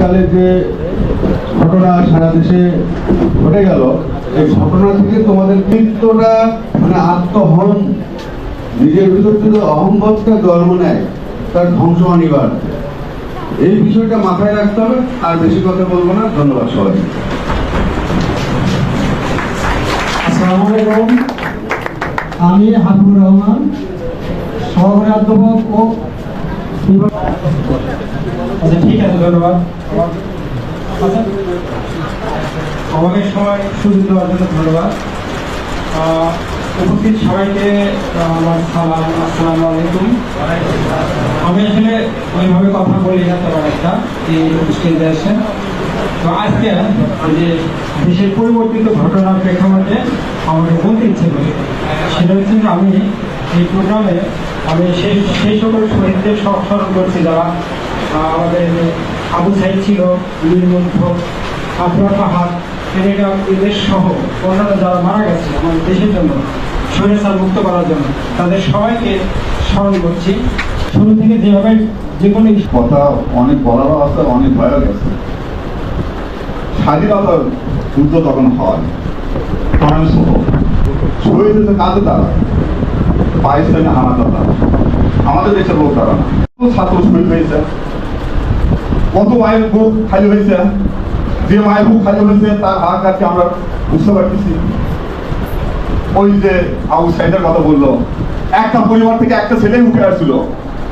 কালে যে ঘটনা সারা দেশে ঘটে গেল, এই ঘটনা থেকে তোমাদের কীর্তটা মানে আত্মহন নিজের ভিতর যদি অহংবোধটা জন্ম নেয়, তার ধ্বংস অনিবার এই বিষয়টা মাথায় রাখতে হবে, আর বেশি কথা বলব না। ধন্যবাদ সবাই আমি হাবিবুর রহমান সহকারী অধ্যাপক ও আচ্ছা ঠিক আছে, ধন্যবাদ। আচ্ছা আমাকে সময় সুযোগ দেওয়ার জন্য ধন্যবাদ। উপস্থিত সবাইকে আমার সালাম, আসসালামু আলাইকুম। আমি আসলে ওইভাবে কথা বলি না তেমন একটা এই স্টেজে আসেন। তো আজকে যে দেশের পরিবর্তিত ঘটনার প্রেক্ষাপটে আমাকে বলতে ইচ্ছে করে, সেটা হচ্ছে আমি এই প্রোগ্রামে আমি সেই সেই সকল শহীদদের স্ম- স্মরণ করছি যারা আমাদের আবু সাইদ ছিল মধ্য আফরা পাহাড় এনেকা এদের সহ অন্যান্য যারা মারা গেছে আমাদের দেশের জন্য স্বৈরাচার মুক্ত করার জন্য, তাদের সবাইকে স্মরণ করছি। শুরু থেকে যেভাবে যে কোনো কথা অনেক বলারও আছে, অনেক ভয়ও গেছে। স্বাধীনতা যুদ্ধ তখন হয়। শহীদ কাজে তারা তারা আমাদের দেশের লোক ছাত্র শহীদ হয়েছে? কত মায়ের বুক খালি হয়েছে? যে মায়ের বুক খালি হয়েছে, তার আমরা বুঝতে পারতেছি। ওই যে কথা একটা পরিবার থেকে একটা ছেলে উঠে আসছিল।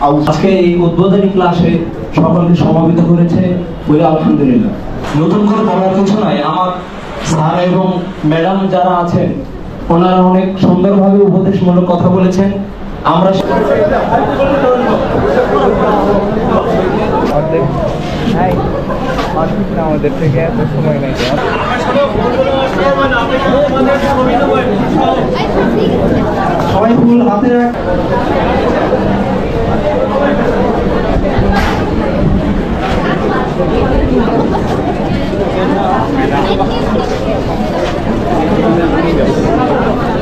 আজকে এই উদ্বোধনী ক্লাসে সকলকে সমাবেত করেছে বলে আলহামদুলিল্লাহ। নতুন করে বলার কিছু নাই। আমার স্যার এবং ম্যাডাম যারা আছেন ওনারা অনেক সুন্দরভাবে উপদেশমূলক কথা বলেছেন। আমরা আমাদের থেকে এত সময় নাই সবাই ফুল হাতে রাখ এদিকে যাও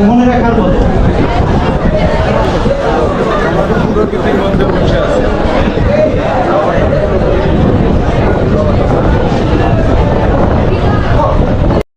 মনে রাখার মতো প্রকৃতির মধ্যে বসে আছে